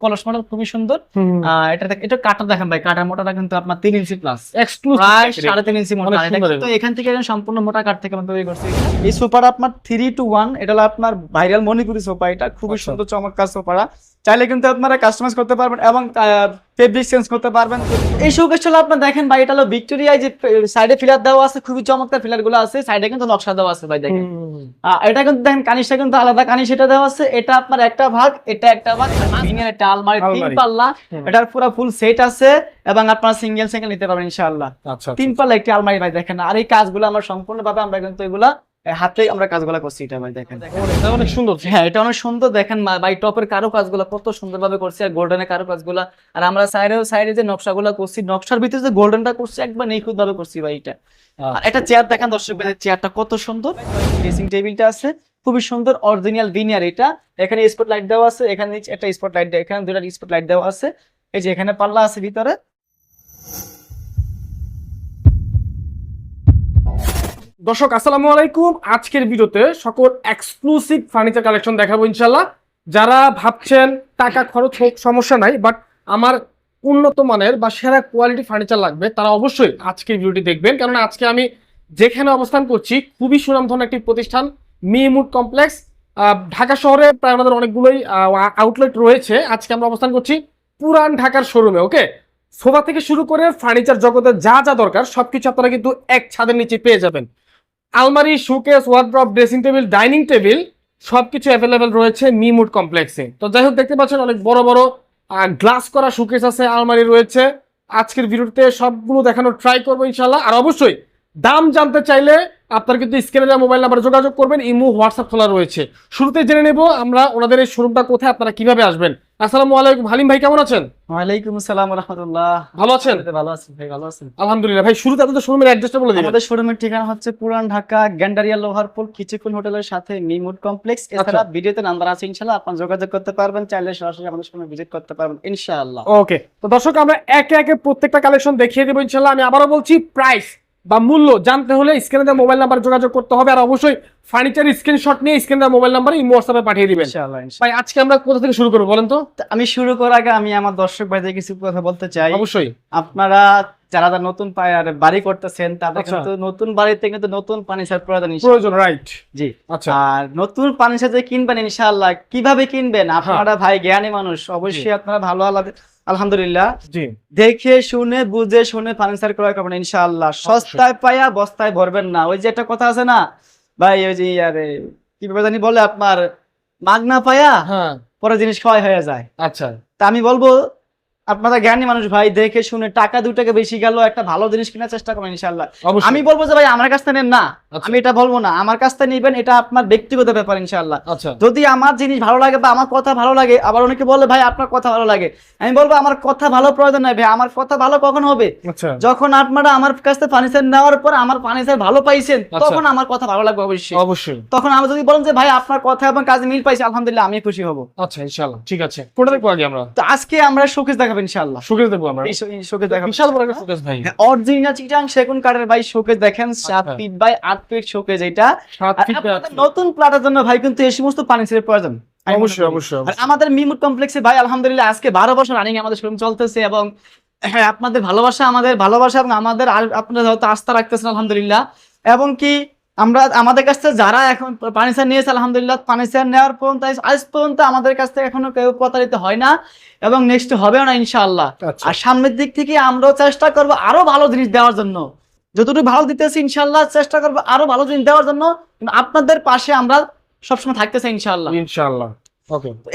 কলস মডেল খুবই সুন্দর। আহ, এটা এটা কাটা দেখেন ভাই কাটার মোটাটা কিন্তু আপনার তিন ইঞ্চি প্লাস প্রায় সাড়ে তিন ইঞ্চি মোটা। কিন্তু এখান থেকে সম্পূর্ণ মোটা কাঠ থেকে আমরা তৈরি করছি। এই সোফাটা আপনার থ্রি টু ওয়ান এটা হলো আপনার ভাইরাল মণিপুরি সোফা এটা খুবই আচ্ছা। সুন্দর চমৎকার সোফাটা। চাইলে কিন্তু আপনারা কাস্টমাইজ করতে পারবেন এবং ফেব্রিক চেঞ্জ করতে পারবেন। এই শোকেস হলো আপনার দেখেন ভাই এটা হলো ভিক্টোরিয়ায় যে সাইডে ফিলার দেওয়া আছে খুবই চমৎকার ফিলারগুলো আছে। সাইডে কিন্তু নকশা দেওয়া আছে ভাই দেখেন। এটা কিন্তু দেখেন কানিসটা কিন্তু আলাদা কানিস এটা দেওয়া আছে। এটা আপনার একটা ভাগ এটা একটা ভাগ ভিনিয়ার একটা আলমারি তিন পাল্লা। এটার পুরো ফুল সেট আছে এবং আপনারা সিঙ্গেল সিঙ্গেল নিতে পারবেন ইনশাআল্লাহ। আচ্ছা। তিন পাল্লা একটি আলমারি ভাই দেখেন। আর এই কাজগুলো আমরা সম্পূর্ণভাবে আমরা কিন্তু এগুলা এ, হাতে আমরা কাজগুলো করছি এটা ভাই দেখেন। এটা অনেক সুন্দর। হ্যাঁ এটা অনেক সুন্দর দেখেন ভাই টপের কারও কাজগুলো কত সুন্দরভাবে করছি আর গোল্ডেনের কারও কাজগুলো। আর আমরা সাইডেও সাইডে যে নকশাগুলো করছি নকশার ভিতরে যে গোল্ডেনটা করছি একবার নিখুঁত ভাবে করছি ভাই এটা। আর একটা চেয়ার দেখেন দর্শক ভাই চেয়ারটা কত সুন্দর। ড্রেসিং টেবিলটা আছে খুবই সুন্দর অরিজিনাল ভিনিয়ার এটা। এখানে স্পট লাইট দেওয়া আছে এখানে একটা স্পট লাইট এখানে দুটা স্পট লাইট দেওয়া আছে। এই যে এখানে পাল্লা আছে ভিতরে। দর্শক, আসসালামু আলাইকুম। আজকের ভিডিওতে সকল এক্সক্লুসিভ ফার্নিচার কালেকশন দেখাবো ইনশাল্লাহ যারা ভাবছেন টাকা খরচ হোক, সমস্যা নাই বাট আমার উন্নত মানের বা সেরা কোয়ালিটি ফার্নিচার লাগবে, তারা অবশ্যই আজকের ভিডিওটি দেখবেন। কারণ আজকে আমি যেখানে অবস্থান করছি, খুবই সুনামধন্য একটি প্রতিষ্ঠান মিমুড কমপ্লেক্স। ঢাকা শহরে প্রায় আমাদের অনেকগুলোই আউটলেট রয়েছে। আজকে আমরা অবস্থান করছি পুরান ঢাকার শোরুমে ওকে সোফা থেকে শুরু করে ফার্নিচার জগতে যা যা দরকার, সবকিছু আপনারা কিন্তু এক ছাদের নিচে পেয়ে যাবেন। আলমারি, showcase, wardrobe, dressing table, dining table সবকিছু অ্যাভেলেবেল রয়েছে মিমুড কমপ্লেক্সে। তো যাই হোক, দেখতে পাচ্ছেন অনেক বড় বড় গ্লাস করা শোকেস আছে, আলমারি রয়েছে। আজকের ভিডিওতে সবগুলো দেখানোর ট্রাই করব ইনশাল্লাহ আর অবশ্যই দাম জানতে চাইলে আপনার কিন্তু স্ক্রিনে দেওয়া মোবাইল নাম্বারে যোগাযোগ করবেন, ইমো, হোয়াটসঅ্যাপ খোলা রয়েছে। শুরুতে জেনে নেব আমরা ওনাদের এই শোরুমটা কোথায়, আপনারা কীভাবে আসবেন। আসসালামু আলাইকুম। হালিম ভাই কেমন আছেন? ওয়ালাইকুম আসসালাম রহমতুল্লাহ ভালো আছেন? ভালো আছেন ভাই ভালো আছেন? আলহামদুলিল্লাহ। ভাই শুরুতে আপনাদের শোরুমের অ্যাড্রেসটা বলে দিবেন। আমাদের শোরুমের ঠিকানা হচ্ছে পুরান ঢাকা গ্যান্ডারিয়া লোহারপুল কিছুক্ষণ হোটেলের সাথে মিমুড কমপ্লেক্স। এছাড়া ভিডিওতে নাম্বার আছে ইনশাআল্লাহ আপনারা যোগাযোগ করতে পারবেন চাইলে সরাসরি আমাদের সঙ্গে ভিজিট করতে পারবেন ইনশাআল্লাহ। ওকে তো দর্শক আমরা একে একে প্রত্যেকটা কালেকশন দেখিয়ে দেবো ইনশাল্লাহ আমি আবারও বলছি প্রাইস বা মূল্য জানতে হলে স্ক্রিনে দেওয়া মোবাইল নাম্বার যোগাযোগ করতে হবে আর অবশ্যই ফার্নিচার স্ক্রিনশট নিয়ে স্ক্রিনে দেওয়া মোবাইল নাম্বারে ইমো হোয়াটসঅ্যাপে পাঠিয়ে দিবেন। ভাই আজকে আমরা কোথা থেকে শুরু করব বলেন তো? আমি শুরু করার আগে আমি আমার দর্শক ভাইদের কিছু কথা বলতে চাই। অবশ্যই। আপনারা যারা যারা নতুন পায় আর বাড়ি করতেছেন তাদের আচ্ছা। কিন্তু নতুন বাড়িতে কিন্তু নতুন ফার্নিচার প্রয়োজন। প্রয়োজন রাইট জি। আচ্ছা। আর নতুন ফার্নিচার যে কিনবেন ইনশাআল্লাহ কীভাবে কিনবেন? আপনারা ভাই জ্ঞানী মানুষ অবশ্যই আপনারা ভালো আলাদা আলহামদুলিল্লাহ। জি। দেখে শুনে বুঝে শুনে ফার্নিচার ক্রয় করবেন ইনশাআল্লাহ। সস্তায় পায়া বস্তায় ভরবেন না। ওই যে একটা কথা আছে না? ভাই ওই যে আরে কি জানি বলে আপনার মাগনা পায়া হ্যাঁ। পরে জিনিস ক্ষয় হয়ে যায়। আচ্ছা। তা আমি বলব আপনারা জ্ঞানী মানুষ ভাই দেখে শুনে টাকা দু টাকা বেশি গেল একটা ভালো জিনিস কেনার চেষ্টা করবেন ইনশাআল্লাহ। আমি বলব যে ভাই আমার কাছ থেকে নেন না। আচ্ছা। আমি এটা বলব না। আমার কাছ থেকে নিবেন এটা আপনার ব্যক্তিগত ব্যাপার ইনশাআল্লাহ। আচ্ছা। যদি আমার জিনিস ভালো লাগে বা আমার কথা ভালো লাগে আবার অনেকে বলে ভাই আপনার কথা ভালো লাগে। আমি বলব আমার কথা ভালো প্রয়োজন নাই ভাই আমার কথা ভালো কখন হবে? আচ্ছা। যখন আপনারা আমার কাছ থেকে ফার্নিচার নেওয়ার পর আমার ফার্নিচার ভালো পাইছেন। তখন আমার কথা ভালো লাগবে অবশ্যই। অবশ্যই। তখন আমি যদি বলেন যে ভাই আপনার কথা এবং কাজে মিল পাইছি আলহামদুলিল্লাহ আমি খুশি হব। আচ্ছা ইনশাল্লাহ ঠিক আছে। কোনটা দেখব আগে আমরা? তো আজকে আমরা শোকেস দেখাবো ইনশাআল্লাহ। শোকেস দেখব আমরা। শোকেস দেখাবো। বিশাল বড় একটা শোকেস ভাই। অরিজিনাল চিটাং সেগুন কাঠের ভাই শোকেস দেখেন। ফিট বাই ফিট শোকেস এটা। ফিট নতুন প্লাটের জন্য ভাই কিন্তু এই সমস্ত ফার্নিচারের প্রয়োজন অবশ্যই অবশ্যই আমাদের মিমুট কমপ্লেক্সে ভাই আলহামদুলিল্লাহ আজকে বারো বছর রানিং আমাদের শোরুম চলতেছে এবং হ্যাঁ আপনাদের ভালোবাসা আমাদের ভালোবাসা এবং আমাদের আর আপনারা হয়তো আস্থা রাখতেছেন আলহামদুলিল্লাহ। এবং কি আমরা আমাদের কাছ থেকে যারা এখন ফার্নিচার নিয়েছে আলহামদুলিল্লাহ ফার্নিচার নেওয়ার পর্যন্ত আজ পর্যন্ত আমাদের কাছ থেকে এখনও কেউ প্রতারিত হয় না এবং নেক্সট হবেও না ইনশাআল্লাহ। আচ্ছা। আর সামনের দিক থেকে আমরাও চেষ্টা করব আরও ভালো জিনিস দেওয়ার জন্য। যতটুকু ভালো দিতেছি ইনশাল্লাহ চেষ্টা করব আরও ভালো জিনিস দেওয়ার জন্য। আপনাদের পাশে আমরা সবসময় থাকতেছি ইনশাল্লাহ ইনশাল্লাহ ওকে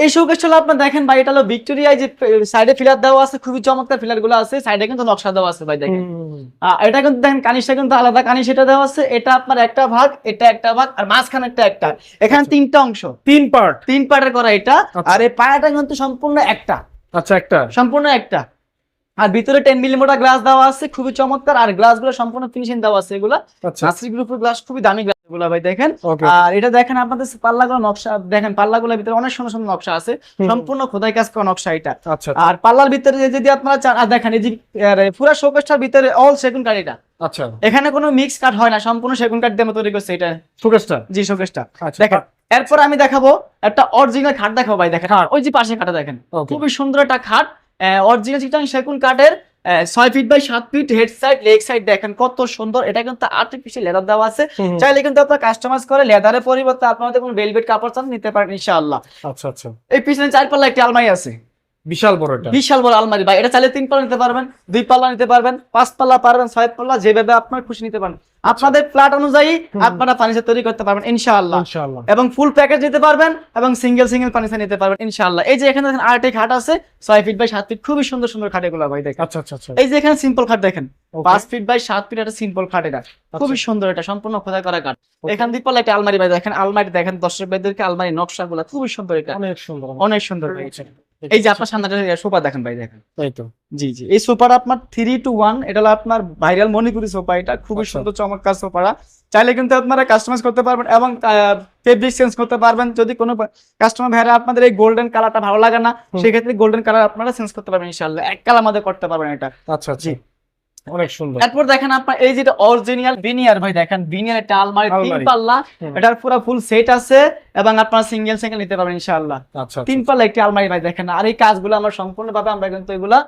এই শোকেসটা হলো আপনার দেখেন ভাই এটা হলো ভিক্টোরিয়ায় যে সাইডে ফিলার দেওয়া আছে খুবই চমৎকার ফিলারগুলো আছে সাইডে কিন্তু নকশা দেওয়া আছে ভাই দেখেন। এটা কিন্তু দেখেন কানিসটা কিন্তু আলাদা কানিস এটা দেওয়া আছে এটা আপনার একটা ভাগ এটা একটা ভাগ আর মাঝখানে একটা একটা। এখানে তিনটা অংশ। তিন পার্ট তিন পার্টের করা এটা আচ্ছা। আর এই পায়াটা কিন্তু সম্পূর্ণ একটা। আচ্ছা একটা। সম্পূর্ণ একটা। আর ভিতরে টেন মিলিমিটার গ্লাস দেওয়া আছে খুবই চমৎকার আর গ্লাসগুলো সম্পূর্ণ ফিনিশিং দেওয়া আছে এগুলো। আচ্ছা। গ্রুপের গ্লাস খুবই দামি গ্লাস গুলা ভাই দেখেন। আর এটা দেখেন আপনাদের পাল্লা নকশা দেখেন পাল্লা ভিতরে অনেক সুন্দর সুন্দর নকশা আছে। সম্পূর্ণ খোদাই কাজ করা নকশা এটা। আচ্ছা আর পাল্লার ভিতরে যদি আপনারা আর দেখেন এই যে পুরা শোকেসটার ভিতরে অল সেগুন কাঠ এটা। আচ্ছা। এখানে কোনো মিক্স কাঠ হয় না সম্পূর্ণ সেগুন কাঠ দিয়ে তৈরি করছে এটা। শোকেসটা জি শোকেসটা আচ্ছা। দেখেন এরপর আমি দেখাবো একটা অরিজিনাল খাট দেখাবো ভাই দেখেন। ওই যে পাশে খাটটা দেখেন। খুবই সুন্দর একটা খাট অরিজিনাল সেগুন কাঠের ছয় ফিট বাই সাত feet head side leg side দেখেন কত সুন্দর। এটা কিন্তু আর্টিফিশিয়াল লেদার দেওয়া আছে। চাইলে কিন্তু আপনার কাস্টমাইজ করে লেদারের পরিবর্তে আপনাদের কোনো ভেলভেট কাপড় চান নিতে পারেন ইনশাআল্লাহ। আচ্ছা আচ্ছা। এই পিছনে চার পাল্লা একটি আলমারি আছে। বিশাল বড় এটা। বিশাল বড় আলমারি। ভাই এটা চাইলে তিন পাল্লা নিতে পারবেন দুই পাল্লা নিতে পারবেন পাঁচ পাল্লা পারবেন ছয় পাল্লা যেভাবে আপনার খুশি নিতে পারবেন আপনাদের ফ্ল্যাট অনুযায়ী আপনারা ফার্নিচার তৈরি করতে পারবেন ইনশাআল্লাহ। ইনশাআল্লাহ। এবং ফুল প্যাকেজ নিতে পারবেন এবং সিঙ্গেল সিঙ্গেল ফার্নিচার নিতে পারবেন ইনশাআল্লাহ। এই যে এখানে দেখেন আরেকটি খাট আছে ছয় ফিট বাই সাত ফিট খুবই সুন্দর সুন্দর খাট এগুলো ভাই দেখেন। আচ্ছা আচ্ছা আচ্ছা। এই যে এখানে সিম্পল খাট দেখেন. পাঁচ ফিট বাই সাত ফিট একটা সিম্পল খাট এটা। খুবই আচ্ছা। সুন্দর এটা সম্পূর্ণ খোদাই করা কাঠ এখান দিয়ে পাল্লা একটা আলমারি ভাই দেখেন আলমারি দেখেন দর্শক ভাইদেরকে আলমারি নকশা গুলা খুবই সুন্দর এটা। অনেক সুন্দর। অনেক সুন্দর। এই যে আপনার সামনে সোফা দেখেন ভাই দেখেন। তাই তো। জি জি। এই সোফাটা আপনার থ্রি টু ওয়ান এটা হলো আপনার ভাইরাল মণিপুরি সোফা এটা। খুবই আচ্ছা। সুন্দর চমৎকার সোফাটা। চাইলে কিন্তু আপনারা কাস্টমাইজ করতে পারবেন এবং ফেব্রিক চেঞ্জ করতে পারবেন। যদি কোনো কাস্টমার ভাইরা আপনাদের এই গোল্ডেন কালারটা ভালো লাগে না সেক্ষেত্রে গোল্ডেন কালার আপনারা চেঞ্জ করতে পারবেন ইনশাল্লাহ এক কালার মধ্যে করতে পারবেন এটা। আচ্ছা আচ্ছা। জি। অনেক সুন্দর। এরপর দেখেন আপনার এই যেটা অরিজিনাল বিনিয়ার ভাই দেখেন বিনিয়ার একটা আলমারি তিন পাল্লা এটার পুরো ফুল সেট আছে এবং আপনারা সিঙ্গেল সিঙ্গেল নিতে পারবেন ইনশাআল্লাহ। আচ্ছা তিন পাল্লা একটি আলমারি ভাই দেখেন। আর এই কাজগুলো আমরা সম্পূর্ণভাবে আমরা কিন্তু এগুলা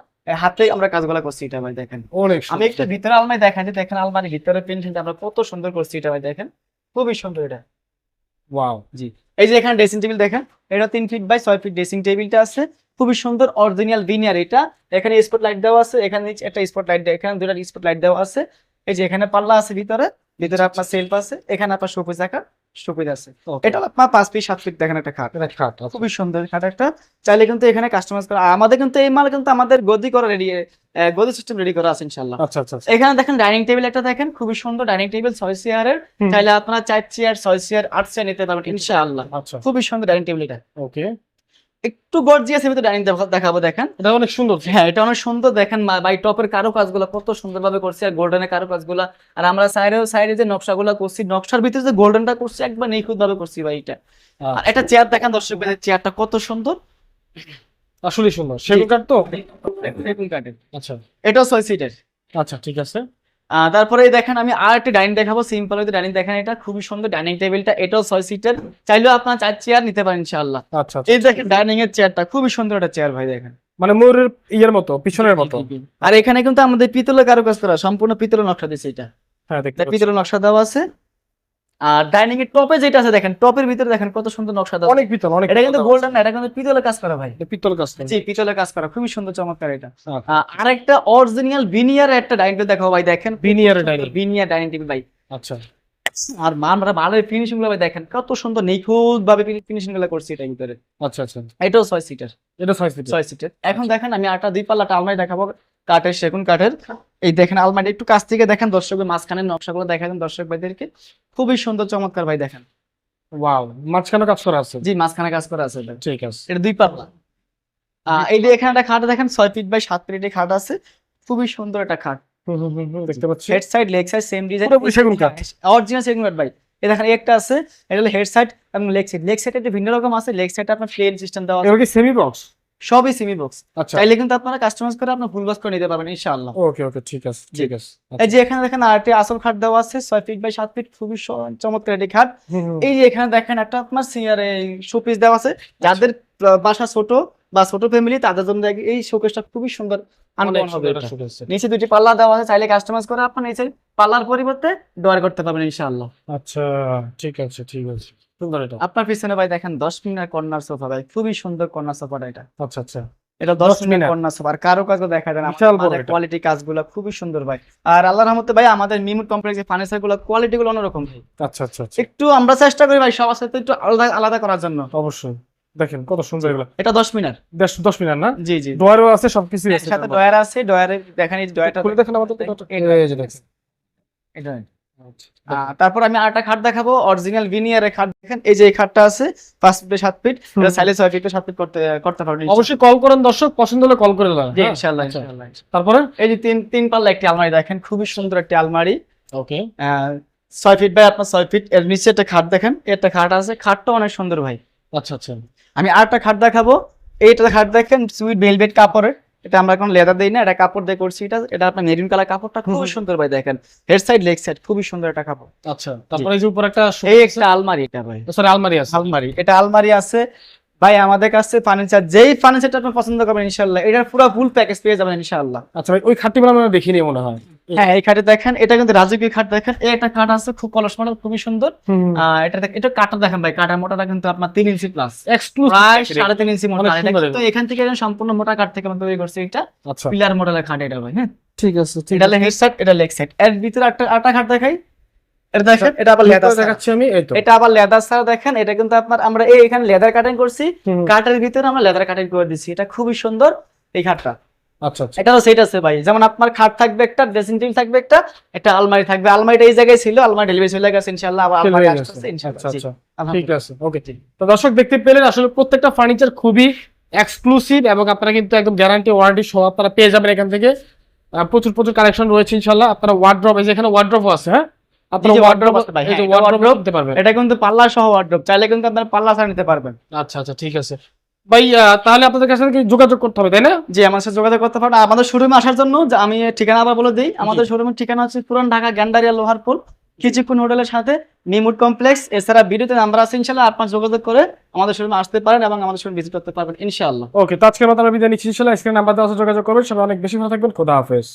হাতে আমরা কাজগুলো করছি এটা ভাই দেখেন। অনেক আমি একটু ভিতরে আলমারি দেখাই দিই, দেখেন আলমারি ভিতরে আমরা কত সুন্দর করছি এটা ভাই দেখেন। খুবই সুন্দর এটা। ওয়াও। এই যে এখানে ড্রেসিং টেবিল দেখেন এটা তিন ফিট বাই ছয় ফিট ড্রেসিং টেবিলটা আছে। খুবই সুন্দর অরিজিনাল ভিনিয়ার এটা। এখানে স্পট লাইট দেওয়া আছে এখানে নিচে একটা স্পট লাইট এখানে দুটা স্পট লাইট দেওয়া আছে। এই যে এখানে পাল্লা আছে ভিতরে ভিতরে আপনার সেলফ আছে এখানে আপনার শোপিস রাখা শোপিস আছে। এটা আপনার পাঁচ ফিট সাত ফিট দেখেন একটা খাট। খাট আচ্ছা। খুবই সুন্দর খাট একটা। চাইলে কিন্তু এখানে কাস্টমাইজ করা আমাদের কিন্তু এই মাল কিন্তু আমাদের গদি করা রেডি গদি সিস্টেম রেডি করা আছে ইনশাল্লাহ আচ্ছা আচ্ছা আচ্ছা। এখানে দেখেন ডাইনিং টেবিল একটা দেখেন খুবই সুন্দর ডাইনিং টেবিল ছয় চেয়ারের। চাইলে আপনারা চার চেয়ার ছয় চেয়ার আট চেয়ার নিতে পারবেন ইনশাআল্লাহ। আচ্ছা। খুবই সুন্দর ডাইনিং টেবিল এটা। ওকে একটু গর্জিয়াস ভিতরে ডাইনিং দেখাবো দেখেন। এটা অনেক সুন্দর। হ্যাঁ এটা অনেক সুন্দর দেখেন বাই টপের কারও কাজগুলো কত সুন্দরভাবে করছি আর গোল্ডেনের কারও কাজগুলো আর আমরা সাইডে সাইডে যে নকশাগুলো করছি নকশার ভিতরে যে গোল্ডেনটা করছি একবার নিখুঁত ভাবে করছি ভাই এটা। আর একটা চেয়ার দেখেন দর্শক চেয়ারটা কত সুন্দর। আসলে সুন্দর। সেগুন কাঠ তো? সেগুন কাঠের। আচ্ছা। এটাও ছয় সিটের আচ্ছা ঠিক আছে। তারপরে দেখেন আমি আর একটা ডাইনিং দেখাবো সিম্পল হয়তো ডাইনিং দেখেন এটা খুবই সুন্দর ডাইনিং টেবিলটা এটাও ছয় সিটের চাইলেও আপনার চার চেয়ার নিতে পারেন ইনশাআল্লাহ। আচ্ছা আচ্ছা এই দেখেন ডাইনিং এর চেয়ারটা খুবই সুন্দর একটা চেয়ার ভাই দেখেন। মানে ময়ূরের ইয়ের মতো পিছনের মতো। আর এখানে কিন্তু আমাদের পিতলের কারুকাজ করা সম্পূর্ণ পিতলের নকশা দিয়েছে এটা। হ্যাঁ পিতলের নকশা দেওয়া আছে। আর ডাইনিং এর টপে যেটা আছে দেখেন টপের ভিতরে দেখেন কত সুন্দর নকশা দেওয়া। অনেক পিতল অনেক এটা কিন্তু গোল্ডেন না এটা কিন্তু পিতলের কাজ করা ভাই। এটা পিতল কাজ করে। জি পিতলের কাজ করা খুবই সুন্দর চমৎকার এটা। আচ্ছা। আহ, আরেকটা অরিজিনাল বিনিয়ার একটা ডাইনিং টেবিল দেখাবো ভাই দেখেন। বিনিয়ারের dining। বিনিয়ার ডাইনিং টেবিল ভাই। আচ্ছা। আর আমরা ভালো ফিনিশিংগুলো ভাই দেখেন কত সুন্দর নিখুঁত ভাবে ফিনিশিংগুলো করছি এটার ভিতরে। আচ্ছা আচ্ছা। এটাও ছয় সিটার এটা ছয় ফিট ছয় সিটের এখন দেখেন আমি আটা দুই পাল্লাটা আলমারি দেখাবো। কাঠের সেগুন কাঠের। এই দেখেন আলমারি একটু কাছ থেকে দেখেন দর্শকের মাঝখানের নকশাগুলো দেখাবেন দর্শক ভাইদেরকে। খুবই সুন্দর চমৎকার ভাই দেখেন। ওয়াও মাঝখানে কাজ করা আছে? জি মাঝখানে কাজ করা আছে ঠিক আছে। এটা দুই পাল্লা। আহ, এই যে এখানে একটা খাট দেখেন ছয় ফিট বাই সাত ফিট খাট আছে। খুবই সুন্দর একটা খাট। দেখতে পাচ্ছি। Head side leg side same design. সেগুন কাঠ। অরিজিনাল সেগুন কাঠ ভাই। এই দেখেন একটা আছে এটা হলো হেড সাইড এবং লেগ সাইড। লেগ সাইড একটু ভিন্ন রকম আছে লেগ সাইড আপনার প্লেন সিস্টেম দেওয়া আছে। সেমি বক্স সবই সিমি বক্স। আচ্ছা। চাইলে কিন্তু আপনারা কাস্টমাইজ করে আপনার ফুল বক্স করে নিতে পারবেন ইনশাআল্লাহ। ওকে ওকে ঠিক আছে ঠিক আছে। এই যে এখানে দেখেন আরেকটি আসল খাট দেওয়া আছে ছয় ফিট বাই সাত ফিট খুবই চমৎকার একটি খাট। এই যে এখানে দেখেন একটা আপনার সিনিয়র শোপিস দেওয়া আছে। যাদের বাসা ছোট বা ছোট ফ্যামিলি তাদের জন্য এই শোকেসটা খুবই সুন্দর। নিচে দুটি পাল্লা দেওয়া আছে চাইলে কাস্টমাইজ করে আপনার নিচে পাল্লার পরিবর্তে ডোয়ার করতে পারবেন ইনশাআল্লাহ। আচ্ছা ঠিক আছে ঠিক আছে। সুন্দর এটা। আপনার পিছনে ভাই দেখেন দশ মিনার কর্নার সোফা ভাই খুবই সুন্দর কর্নার সোফাটা এটা। আচ্ছা আচ্ছা। এটা দশ 10 মিনার মিনার। সোফা। আর কারও কাজও দেখা যায় না এটা। কোয়ালিটি কাজগুলো খুবই সুন্দর ভাই। আর আল্লাহর রহমতে ভাই আমাদের মিমুট কমপ্লেক্সের ফার্নিচারগুলো কোয়ালিটি গুলো অন্যরকম। ভাই আচ্ছা আচ্ছা আচ্ছা। একটু আমরা চেষ্টা করি ভাই সবার সাথে একটু আলাদা আলাদা করার জন্য। অবশ্যই। দেখেন কত সুন্দর এগুলো। এটা দশ মিনার দশ দশ মিনিট না? জি জি। ডয়ারও আছে সবকিছু আছে সাথে ডয়ার আছে ডয়ারে দেখেন এই ডয়ারটা খুলে দেখেন আমাদের এটা- তারপর আমি আরেকটা খাট দেখাবো অরিজিনাল ভিনিয়ারের খাট। দেখেন এই যে এই খাটটা আছে পাঁচ ফিট সাত ফিট এটা। চাইলে ছয় ফিট সাত ফিট করতে করতে পারবেন অবশ্যই কল করেন দর্শক পছন্দ হলে কল করে দেবেন জি হ্যাঁ? ইনশাআল্লাহ আচ্ছা। ইনশাআল্লাহ তারপরে? এই যে তিন তিন পাল্লা একটি আলমারি দেখেন খুবই সুন্দর একটি আলমারি। ওকে। ছয় ফিট বাই আপনার ছয় ফিট এর নিচে একটা খাট দেখেন একটা খাট আছে খাটটা অনেক সুন্দর ভাই। আচ্ছা আচ্ছা। আমি আরেকটা খাট দেখাবো এইটা খাট দেখেন সুইট ভেলভেট কাপড়ের। এটা আমরা এখন লেদার দেই না এটা কাপড় দিয়ে করছি। এটা এটা আপনার মেরুন কালার কাপড়টা খুব সুন্দর ভাই দেখেন। হেড সাইড লেগ সাইড খুবই সুন্দর একটা কাপড়। আচ্ছা তারপরে যে উপর একটা এই একটা আলমারি এটা ভাই। সরি আলমারি আছে। আলমারি। এটা আলমারি আছে। ভাই আমাদের কাছে ফার্নিচার যেই ফার্নিচারটা আপনি পছন্দ করবেন ইনশাআল্লাহ। এটার পুরো ফুল প্যাকেজ পেয়ে যাবেন ইনশাআল্লাহ। আচ্ছা ভাই ওই খাটটি আমরা দেখিনি মনে হয়। হ্যাঁ এই খাটে দেখেন এটা কিন্তু রাজকীয় খাট দেখেন। এই একটা খাট আছে খুব কলস মডেল খুবই সুন্দর। এটা এটা কাটা দেখেন ভাই কাটার মোটাটা কিন্তু আপনার তিন ইঞ্চি প্লাস প্রায় সাড়ে তিন ইঞ্চি মোটা। কিন্তু এখান থেকে সম্পূর্ণ মোটা কাঠ থেকে আমরা তৈরি করছি এটা। আচ্ছা। পিলার মডেলের খাট এটা ভাই হ্যাঁ। ঠিক আছে এটা হেড সেট এটা লেগ সেট এর ভিতরে একটা আটা খাট দেখাই। এটা দেখেন। এটা আবার লেদার দেখাচ্ছি আমি এই তো। এটা আবার লেদার ছাড়া দেখেন। এটা কিন্তু আপনার আমরা এই এখানে লেদার কাটিং করছি। কাঠের ভিতরে আমরা লেদার কাটিং করে দিছি এটা খুবই সুন্দর এই খাটটা। আচ্ছা আচ্ছা। এটাও সেট আছে ভাই। যেমন আপনার খাট থাকবে একটা ড্রেসিং টেবিল থাকবে একটা একটা আলমারি থাকবে। আলমারিটা এই জায়গায় ছিল আলমারি ডেলিভারি চলে গেছে ইনশাআল্লাহ আবার আলমারি গেছে। ইনশাআল্লাহ। আচ্ছা আচ্ছা। ঠিক আছে ওকে তো দর্শক দেখতে পেলেন আসলে প্রত্যেকটা ফার্নিচার খুবই এক্সক্লুসিভ এবং আপনারা কিন্তু একদম গ্যারান্টি ওয়ারেন্টি সহ আপনারা পেয়ে যাবেন এখান থেকে। প্রচুর প্রচুর কালেকশন রয়েছে ইনশাল্লাহ আপনারা ওয়ার্ড্রপ এই যে এখানে ওয়ার্ড্রপও আছে হ্যাঁ? হ্যাঁ, এটা কিন্তু পাল্লা সহ ওয়ার্ড্রপ চাইলে কিন্তু আপনার পাল্লা ছাড়া নিতে পারবেন। আচ্ছা আচ্ছা ঠিক আছে। ভাই তাহলে আপনাদের কাছে কি যোগাযোগ করতে হবে তাই না? জি আমার সাথে যোগাযোগ করতে আর আমাদের শোরুমে আসার জন্য আমি ঠিকানা আবার বলে দিই। আমাদের শোরুমের ঠিকানা হচ্ছে পুরান ঢাকা গ্যান্ডারিয়া লোহারপুল কিছুক্ষণ হোটেলের সাথে নিমুড কমপ্লেক্স। এছাড়া ভিডিওতে নাম্বার আছে ইনশাল্লাহ আপনার যোগাযোগ করে আমাদের শোরুমে আসতে পারেন এবং আমাদের শোরুম ভিজিট করতে পারবেন ইনশাআল্লাহ ওকে তো আজকের মতো আমরা বিদায় নিচ্ছি ইনশাল্লাহ স্ক্রিন নাম্বার দেওয়া যোগাযোগ করবেন। সবাই অনেক বেশি ভালো থাকবেন খোদা হাফেজ।